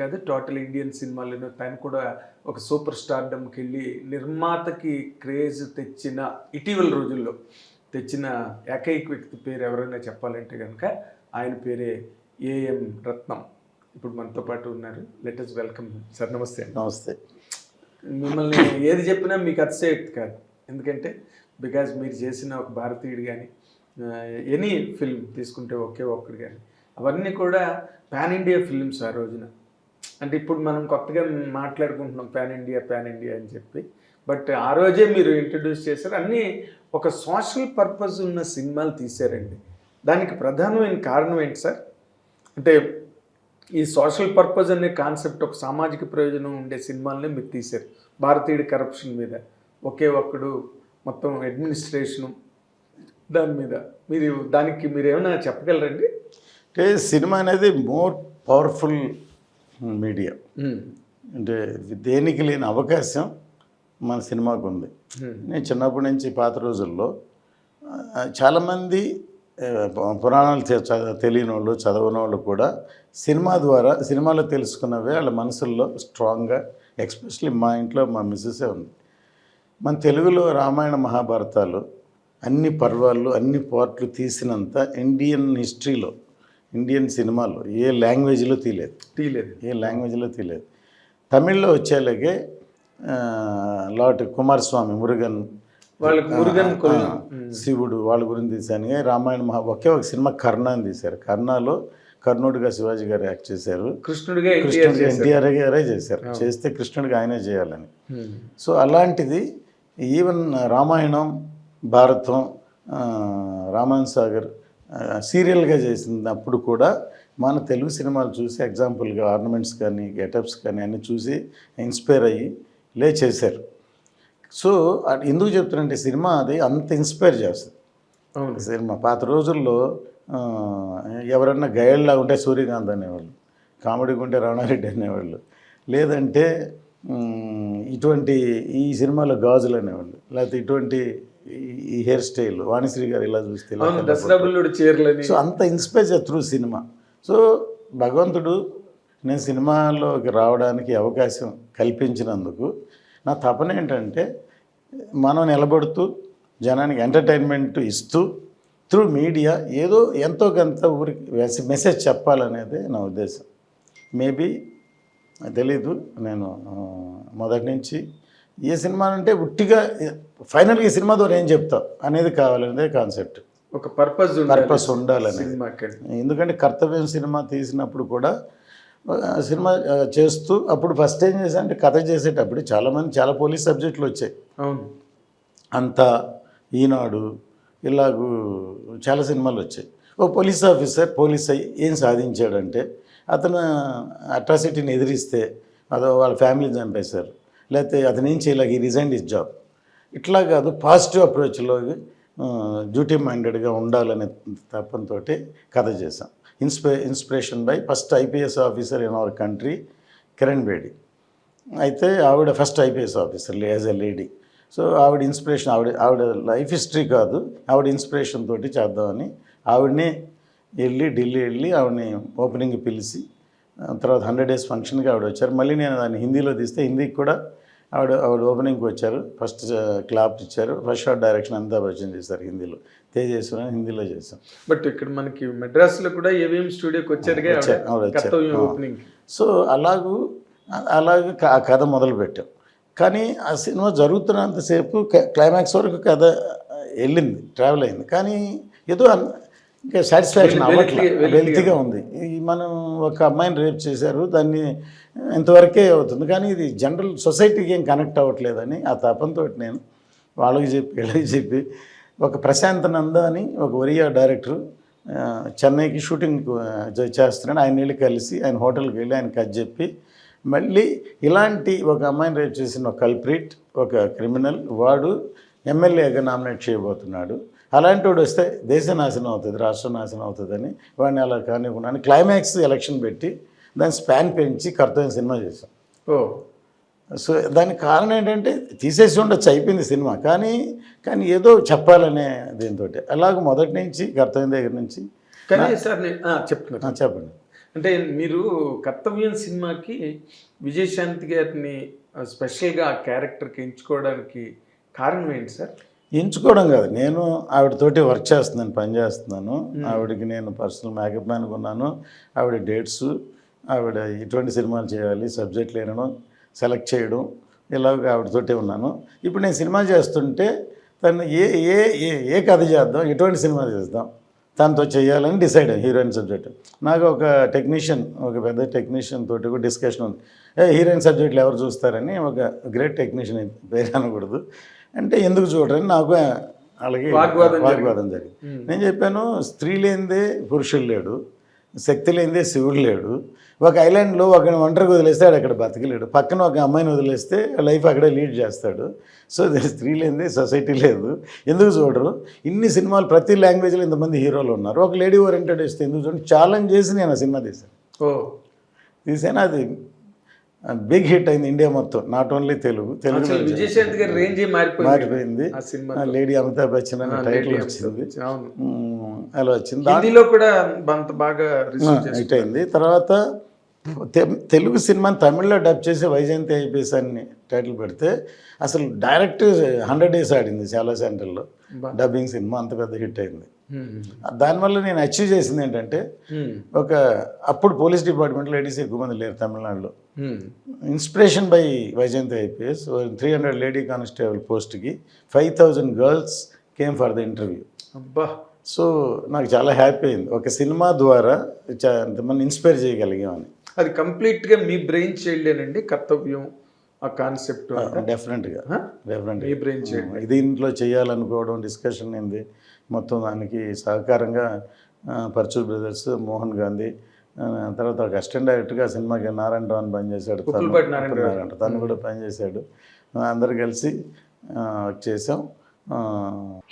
కాదు total Indian సినిమాలను తను కూడా ఒక సూపర్ స్టార్డమ్కి వెళ్ళి నిర్మాతకి క్రేజ్ తెచ్చిన ఇటీవల రోజుల్లో తెచ్చిన ఏకైక వ్యక్తి పేరు ఎవరైనా చెప్పాలంటే కనుక ఆయన పేరే ఏఎం రత్నం. ఇప్పుడు మనతో పాటు ఉన్నారు. లెటర్స్ వెల్కమ్ సార్ నమస్తే నమస్తే. మిమ్మల్ని ఏది చెప్పినా మీకు అతిశయక్తి కాదు. ఎందుకంటే బికాజ్ మీరు చేసిన ఒక భారతీయుడు కానీ ఎనీ ఫిల్మ్ తీసుకుంటే ఒకే ఒక్కడు కానీ అవన్నీ కూడా పాన్ ఇండియా ఫిల్మ్స్ ఆ రోజున. అంటే ఇప్పుడు మనం కొత్తగా మాట్లాడుకుంటున్నాం ప్యాన్ ఇండియా ప్యాన్ ఇండియా అని చెప్పి. బట్ ఆ రోజే మీరు ఇంట్రడ్యూస్ చేశారు. అన్నీ ఒక సోషల్ పర్పస్ ఉన్న సినిమాలు తీశారండి. దానికి ప్రధానమైన కారణం ఏంటి సార్? అంటే ఈ సోషల్ పర్పస్ అనే కాన్సెప్ట్ ఒక సామాజిక ప్రయోజనం ఉండే సినిమాలనే మీరు తీశారు. భారతీయుడి కరప్షన్ మీద ఒకే ఒక్కడు మొత్తం అడ్మినిస్ట్రేషను దాని మీద. మీరు దానికి మీరు ఏమైనా చెప్పగలరండి? అంటే సినిమా అనేది మోర్ పవర్ఫుల్ మీడియా. అంటే దేనికి లేని అవకాశం మన సినిమాకు ఉంది. నేను చిన్నప్పటి నుంచి పాత రోజుల్లో చాలామంది పురాణాలు తెలియని వాళ్ళు చదవని వాళ్ళు కూడా సినిమా ద్వారా సినిమాలో తెలుసుకున్నవే వాళ్ళ మనసుల్లో స్ట్రాంగ్గా ఎక్స్పెషలీ మా ఇంట్లో మా మిస్సెసే ఉంది. మన తెలుగులో రామాయణ మహాభారతాలు అన్ని పర్వాలు అన్ని పార్ట్లు తీసినంత ఇండియన్ హిస్టరీలో ఇండియన్ సినిమాలో ఏ లాంగ్వేజ్లో తీయలేదు. తీయలేదు. ఏ లాంగ్వేజ్లో తెలియదు తమిళ్ళో వచ్చేలాగే లాట్ కుమారస్వామి మురుగన్ వాళ్ళకి మురుగన్ శివుడు వాళ్ళ గురించి తీశాను. కానీ రామాయణ మహా ఒకే ఒక సినిమా కర్ణ అని తీశారు. కర్ణలో కర్ణుడిగా శివాజీ గారు యాక్ట్ చేశారు. కృష్ణుడిగా ఎన్టీఆర్ కృష్ణుడు చేశారు. ఎన్టీఆర్ గారే చేశారు. చేస్తే కృష్ణుడిగా ఆయనే చేయాలని. సో అలాంటిది ఈవెన్ రామాయణం భారతం రామాయణ సాగర్ సీరియల్గా చేసినప్పుడు కూడా మన తెలుగు సినిమాలు చూసి ఎగ్జాంపుల్గా ఆర్నమెంట్స్ కానీ గెటప్స్ కానీ అన్నీ చూసి ఇన్స్పైర్ అయ్యి లే చేశారు. సో ఎందుకు చెప్తున్నానంటే సినిమా అది అంత ఇన్స్పైర్ చేస్తుంది. సినిమా పాత రోజుల్లో ఎవరన్నా గయల్లా ఉంటే సూర్యకాంత్ అనేవాళ్ళు కామెడీగా ఉంటే రాణారెడ్డి అనేవాళ్ళు లేదంటే ఇటువంటి ఈ సినిమాలో గాజులు అనేవాళ్ళు లేకపోతే ఇటువంటి ఈ- హెయిర్ స్టైల్ వాణిశ్రీ గారు ఇలా చూస్తే సో అంత ఇన్స్పైర్ త్రూ సినిమా. సో భగవంతుడు నేను సినిమాలోకి రావడానికి అవకాశం కల్పించినందుకు నా తపన ఏంటంటే మనం నిలబడుతూ జనానికి ఎంటర్టైన్మెంట్ ఇస్తూ త్రూ మీడియా ఏదో ఎంతో కొంత ఊరికి మెస్- మెసేజ్ చెప్పాలనేది నా ఉద్దేశం. మేబీ తెలీదు నేను మొదటి నుంచి ఏ సినిమా అంటే ఉట్టిగా ఫైనల్గా ఈ సినిమా ద్వారా ఏం చెప్తావు అనేది కావాలనేదే కాన్సెప్ట్. ఒక పర్పస్ పర్పస్ ఉండాలని. ఎందుకంటే కర్తవ్యం సినిమా తీసినప్పుడు కూడా సినిమా చేస్తూ అప్పుడు ఫస్ట్ ఏం చేశా అంటే కథ చేసేటప్పుడు చాలామంది చాలా పోలీస్ సబ్జెక్టులు వచ్చాయి. అవును. అంతా ఈనాడు ఇలాగూ చాలా సినిమాలు వచ్చాయి. ఓ పోలీస్ ఆఫీసర్ పోలీస్ అయ్యి ఏం సాధించాడంటే అతను అట్రాసిటీని ఎదిరిస్తే అదో వాళ్ళ ఫ్యామిలీని చంపేశారు. లేకపోతే అతను ఏం చేయలేక ఈ రిజైన్ ఇస్ జాబ్ ఇట్లా కాదు పాజిటివ్ అప్రోచ్లో డ్యూటీ మైండెడ్గా ఉండాలనే తపంతో కథ చేశాం. ఇన్స్పై inspiration by first IPS officer in our country Kiran Bedi అయితే ఆవిడ first IPS officer as a lady so ఆవిడ ఇన్స్పిరేషన్ ఆవిడ ఆవిడ లైఫ్ హిస్టరీ కాదు ఆవిడ ఇన్స్పిరేషన్ తోటి చేద్దామని ఆవిడనే వెళ్ళి ఢిల్లీ వెళ్ళి ఆవిడని ఓపెనింగ్ పిలిచి తర్వాత హండ్రెడ్ డేస్ ఫంక్షన్కి ఆవిడ వచ్చారు. మళ్ళీ నేను దాన్ని హిందీలో తీస్తే హిందీకి కూడా ఆవిడ ఆవిడ ఓపెనింగ్కి వచ్చారు. ఫస్ట్ క్లాప్ ఇచ్చారు. First shot direction Amitabh Bachchan చేశారు హిందీలో. తేజేశ్వరం హిందీలో చేశాం. బట్ ఇక్కడ మనకి మెడ్రాస్లో కూడా ఏవిఎం స్టూడియోకి. వచ్చారు. ఓపెనింగ్ సో అలాగూ అలాగే ఆ కథ మొదలుపెట్టాం కానీ ఆ సినిమా జరుగుతున్నంతసేపు క్లైమాక్స్ వరకు కథ వెళ్ళింది ట్రావెల్ అయింది. కానీ ఏదో ఇంకా సాటిస్ఫాక్షన్ అవ్వట్లేదు వెలితిగా ఉంది. ఈ మనం ఒక అమ్మాయిని రేప్ చేశారు దాన్ని ఇంతవరకే అవుతుంది. కానీ ఇది జనరల్ సొసైటీకి ఏం కనెక్ట్ అవ్వట్లేదని ఆ తపంతో నేను వాళ్ళకి చెప్పి వీళ్ళకి చెప్పి ఒక ప్రశాంత్ నంద అని ఒక ఒరియా డైరెక్టర్ చెన్నైకి షూటింగ్ చేస్తున్నాడు. ఆయన వెళ్ళి కలిసి ఆయన హోటల్కి వెళ్ళి ఆయన కథ చెప్పి మళ్ళీ ఇలాంటి ఒక అమ్మాయిని రేపు చేసిన ఒక కల్ప్రిట్ ఒక క్రిమినల్ వాడు ఎమ్మెల్యేగా నామినేట్ చేయబోతున్నాడు. అలాంటి వాడు వస్తే దేశ నాశనం అవుతుంది రాష్ట్ర నాశనం అవుతుందని వాడిని అలా కానివ్వకుండా క్లైమాక్స్ ఎలక్షన్ పెట్టి దాని స్పాన్ పెంచి కర్తవ్యం సినిమా చేశాం. ఓ. సో దానికి కారణం ఏంటంటే తీసేసి ఉండొచ్చు అయిపోయింది సినిమా. కానీ కానీ ఏదో చెప్పాలనే దీంతో అలాగ మొదటి నుంచి కర్తవ్యం దగ్గర నుంచి కానీ సార్ నేను ఆ, చెప్తున్నాను ఆ, చెప్పండి. అంటే మీరు కర్తవ్యం సినిమాకి విజయశాంతి గారిని స్పెషల్గా ఆ క్యారెక్టర్కి ఎంచుకోవడానికి కారణం ఏంటి సార్? ఎంచుకోవడం కాదు. నేను ఆవిడతోటి వర్క్ చేస్తున్నాను పని చేస్తున్నాను. ఆవిడకి నేను పర్సనల్ మేకప్ మ్యాన్ ఉన్నాను ఆవిడ డేట్స్ ఆవిడ ఎటువంటి సినిమాలు చేయాలి సబ్జెక్ట్ లేనడం సెలెక్ట్ చేయడం ఇలాగ ఆవిడతోటే ఉన్నాను. ఇప్పుడు నేను సినిమా చేస్తుంటే తను ఏ ఏ ఏ కథ చేద్దాం ఎటువంటి సినిమా చేద్దాం తనతో చేయాలని డిసైడ్ హీరోయిన్ సబ్జెక్ట్. నాకు ఒక టెక్నీషియన్ ఒక పెద్ద టెక్నీషియన్ తోటి కూడా డిస్కషన్ ఉంది. ఏ హీరోయిన్ సబ్జెక్టులు ఎవరు చూస్తారని ఒక గ్రేట్ టెక్నీషియన్ పేరు అనకూడదు. అంటే ఎందుకు చూడరని నాకు అలాగే వాగ్వాదం వాగ్వాదం జరిగింది. నేను చెప్పాను స్త్రీ లేనిదే పురుషుడు లేడు శక్తి లేనిదే శివుడు లేడు. ఒక ఐలాండ్లో ఒక ఒంటరికి వదిలేస్తే ఆడు అక్కడ బతకలేడు. పక్కన ఒక అమ్మాయిని వదిలేస్తే లైఫ్ అక్కడే లీడ్ చేస్తాడు. సో స్త్రీ లేనిదే సొసైటీ లేదు. ఎందుకు చూడరు? ఇన్ని సినిమాలు ప్రతి లాంగ్వేజ్లో ఇంతమంది హీరోలు ఉన్నారు. ఒక లేడీ ఓరియంటెడ్ ఇస్తే ఎందుకు చూడండి ఛాలెంజ్ చేసి నేను ఆ సినిమా తీశాను. ఓ. తీసాను అది బిగ్ హిట్ అయింది ఇండియా మొత్తం. నాట్ ఓన్లీ తెలుగు తెలుగు అసలు విజయశాంతి గారి రేంజ్ మారిపోయింది. లేడీ అమితాబ్ బచ్చన్ అనే టైటిల్ వచ్చింది. అలా వచ్చింది. హిందీలో కూడా బాగా హిట్ అయింది. తర్వాత తెలుగు సినిమాని తమిళ్ళో డబ్ చేసి వైజయంతి ఐపీఎస్ అని టైటిల్ పెడితే అసలు డైరెక్ట్ హండ్రెడ్ డేస్ ఆడింది చాలా సెంటర్లో డబ్బింగ్ సినిమా అంత పెద్ద హిట్ అయింది. దానివల్ల నేను అచీవ్ చేసింది ఏంటంటే ఒక అప్పుడు పోలీస్ డిపార్ట్మెంట్లో లేడీస్ ఎక్కువ మంది లేరు తమిళనాడులో. Inspiration by Vyjayanthi IPS three hundred lady constable పోస్ట్కి five thousand girls came for the interview అబ్బా. సో నాకు చాలా హ్యాపీ అయింది. ఒక సినిమా ద్వారా ఎంతమంది ఇన్స్పైర్ చేయగలిగామని. అది కంప్లీట్గా మీ బ్రెయిన్ చైల్డేనండి కర్తవ్యం. ఆ కాన్సెప్ట్ డెఫినెట్గా మీ బ్రెయిన్ ఇంట్లో చేయాలనుకోవడం డిస్కషన్ అయింది మొత్తం దానికి సహకారంగా పర్చూర్ బ్రదర్స్ మోహన్ గాంధీ తర్వాత ఒక అసిస్టెంట్ డైరెక్టర్గా సినిమాకి నారాయణ రావు అని పనిచేశాడు. తను- నారాయణ కూడా పనిచేశాడు. అందరు కలిసి చేసాం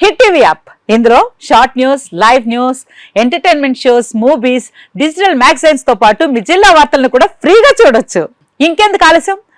హిట్ టీవీ యాప్. ఇందులో short news live news entertainment shows movies digital మ్యాగజైన్స్తో పాటు మీ జిల్లా వార్తలను కూడా ఫ్రీగా చూడొచ్చు. ఇంకెందుకు ఆలస్యం?